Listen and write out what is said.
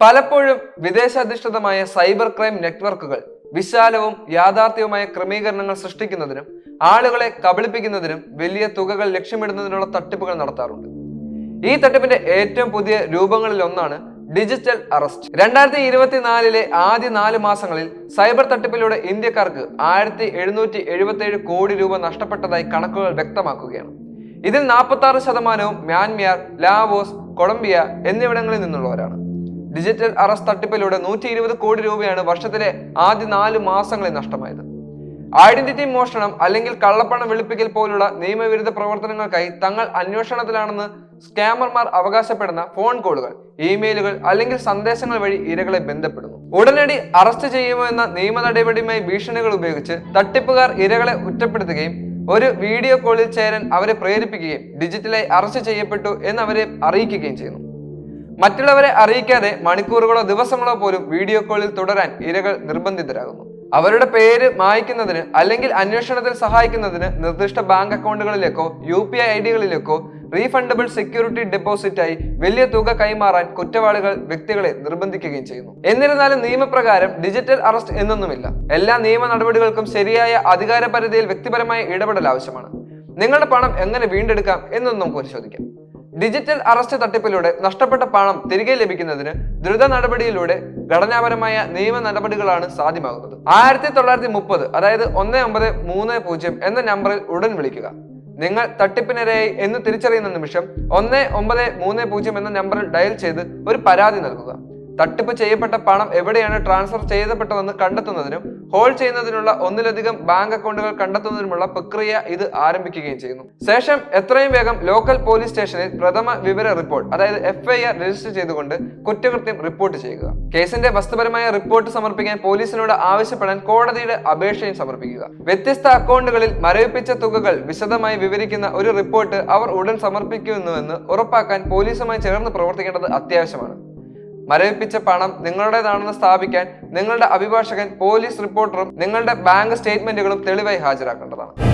പലപ്പോഴും വിദേശാധിഷ്ഠിതമായ cyber crime നെറ്റ്വർക്കുകൾ വിശാലവും യാഥാർത്ഥ്യവുമായ ക്രമീകരണങ്ങൾ സൃഷ്ടിക്കുന്നതിനും ആളുകളെ കബളിപ്പിക്കുന്നതിനും വലിയ തുകകൾ ലക്ഷ്യമിടുന്നതിനുള്ള തട്ടിപ്പുകൾ നടത്താറുണ്ട്. ഈ തട്ടിപ്പിന്റെ ഏറ്റവും പുതിയ രൂപങ്ങളിൽ ഒന്നാണ് ഡിജിറ്റൽ അറസ്റ്റ്. രണ്ടായിരത്തി ഇരുപത്തിനാലിലെ ആദ്യ നാല് മാസങ്ങളിൽ സൈബർ തട്ടിപ്പിലൂടെ ഇന്ത്യക്കാർക്ക് ആയിരത്തി എഴുന്നൂറ്റി എഴുപത്തി കോടി രൂപ നഷ്ടപ്പെട്ടതായി കണക്കുകൾ വ്യക്തമാക്കുകയാണ്. ഇതിൽ നാൽപ്പത്തി ആറ് ശതമാനവും മ്യാൻമിയാർ ലാവോസ് കൊളംബിയ എന്നിവിടങ്ങളിൽ നിന്നുള്ളവരാണ്. ഡിജിറ്റൽ അറസ്റ്റ് തട്ടിപ്പിലൂടെ നൂറ്റി ഇരുപത് കോടി രൂപയാണ് വർഷത്തിലെ ആദ്യ നാല് മാസങ്ങളിൽ നഷ്ടമായത്. ഐഡന്റിറ്റി മോഷണം അല്ലെങ്കിൽ കള്ളപ്പണം വെളുപ്പിക്കൽ പോലുള്ള നിയമവിരുദ്ധ പ്രവർത്തനങ്ങൾക്കായി തങ്ങൾ അന്വേഷണത്തിലാണെന്ന് സ്കാമർമാർ അവകാശപ്പെടുന്ന ഫോൺ കോളുകൾ ഇമെയിലുകൾ അല്ലെങ്കിൽ സന്ദേശങ്ങൾ വഴി ഇരകളെ ബന്ധപ്പെടുന്നു. ഉടനടി അറസ്റ്റ് ചെയ്യുമോ എന്ന നിയമ നടപടിയുമായി ഭീഷണികൾ ഉപയോഗിച്ച് തട്ടിപ്പുകാർ ഇരകളെ കുറ്റപ്പെടുത്തുകയും ഒരു വീഡിയോ കോളിൽ ചേരാൻ അവരെ പ്രേരിപ്പിക്കുകയും ഡിജിറ്റലായി അറസ്റ്റ് ചെയ്യപ്പെട്ടു എന്ന് അവരെ അറിയിക്കുകയും ചെയ്യുന്നു. മറ്റുള്ളവരെ അറിയിക്കാതെ മണിക്കൂറുകളോ ദിവസങ്ങളോ പോലും വീഡിയോ കോളിൽ തുടരാൻ ഇരകൾ നിർബന്ധിതരാകുന്നു. അവരുടെ പേര് മായ്ക്കുന്നതിന് അല്ലെങ്കിൽ അന്വേഷണത്തിൽ സഹായിക്കുന്നതിന് നിർദ്ദിഷ്ട ബാങ്ക് അക്കൗണ്ടുകളിലേക്കോ യു പി ഐ ഐ ഡികളിലേക്കോ റീഫണ്ടബിൾ സെക്യൂരിറ്റി ഡെപ്പോസിറ്റായി വലിയ തുക കൈമാറാൻ കുറ്റവാളികൾ വ്യക്തികളെ നിർബന്ധിക്കുകയും ചെയ്യുന്നു. എന്നിരുന്നാലും നിയമപ്രകാരം ഡിജിറ്റൽ അറസ്റ്റ് എന്നൊന്നുമില്ല. എല്ലാ നിയമ നടപടികൾക്കും ശരിയായ അധികാര പരിധിയിൽ വ്യക്തിപരമായ ഇടപെടൽ ആവശ്യമാണ്. നിങ്ങളുടെ പണം എങ്ങനെ വീണ്ടെടുക്കാം എന്നൊന്നും പരിശോധിക്കാം. ഡിജിറ്റൽ അറസ്റ്റ് തട്ടിപ്പിലൂടെ നഷ്ടപ്പെട്ട പണം തിരികെ ലഭിക്കുന്നതിന് ദ്രുത നടപടിയിലൂടെ ഘടനാപരമായ നിയമ നടപടികളാണ് സാധ്യമാകുന്നത്. ആയിരത്തി തൊള്ളായിരത്തി മുപ്പത് അതായത് ഒന്ന് ഒമ്പത് മൂന്ന് പൂജ്യം എന്ന നമ്പറിൽ ഉടൻ വിളിക്കുക. നിങ്ങൾ തട്ടിപ്പിനിരയായി എന്ന് തിരിച്ചറിയുന്ന നിമിഷം ഒന്ന് ഒമ്പത് മൂന്ന് പൂജ്യം എന്ന നമ്പറിൽ ഡയൽ ചെയ്ത് ഒരു പരാതി നൽകുക. തട്ടിപ്പ് ചെയ്യപ്പെട്ട പണം എവിടെയാണ് ട്രാൻസ്ഫർ ചെയ്യപ്പെട്ടതെന്ന് കണ്ടെത്തുന്നതിനും ഹോൾഡ് ചെയ്യുന്നതിനുള്ള ഒന്നിലധികം ബാങ്ക് അക്കൗണ്ടുകൾ കണ്ടെത്തുന്നതിനുമുള്ള പ്രക്രിയ ഇത് ആരംഭിക്കുകയും ചെയ്യുന്നു. ശേഷം എത്രയും വേഗം ലോക്കൽ പോലീസ് സ്റ്റേഷനിൽ പ്രഥമ വിവര റിപ്പോർട്ട് അതായത് എഫ്ഐആർ രജിസ്റ്റർ ചെയ്തുകൊണ്ട് കുറ്റകൃത്യം റിപ്പോർട്ട് ചെയ്യുക. കേസിന്റെ വസ്തുപരമായ റിപ്പോർട്ട് സമർപ്പിക്കാൻ പോലീസിനോട് ആവശ്യപ്പെടാൻ കോടതിയുടെ അപേക്ഷയും സമർപ്പിക്കുക. വ്യത്യസ്ത അക്കൗണ്ടുകളിൽ മരവിപ്പിച്ച തുകകൾ വിശദമായി വിവരിക്കുന്ന ഒരു റിപ്പോർട്ട് അവർ ഉടൻ സമർപ്പിക്കുന്നുവെന്ന് ഉറപ്പാക്കാൻ പോലീസുമായി ചേർന്ന് പ്രവർത്തിക്കേണ്ടത് അത്യാവശ്യമാണ്. മരവിപ്പിച്ച പണം നിങ്ങളുടേതാണെന്ന് സ്ഥാപിക്കാൻ നിങ്ങളുടെ അഭിഭാഷകൻ പോലീസ് റിപ്പോർട്ടറും നിങ്ങളുടെ ബാങ്ക് സ്റ്റേറ്റ്മെന്റുകളും തെളിവായി ഹാജരാക്കേണ്ടതാണ്.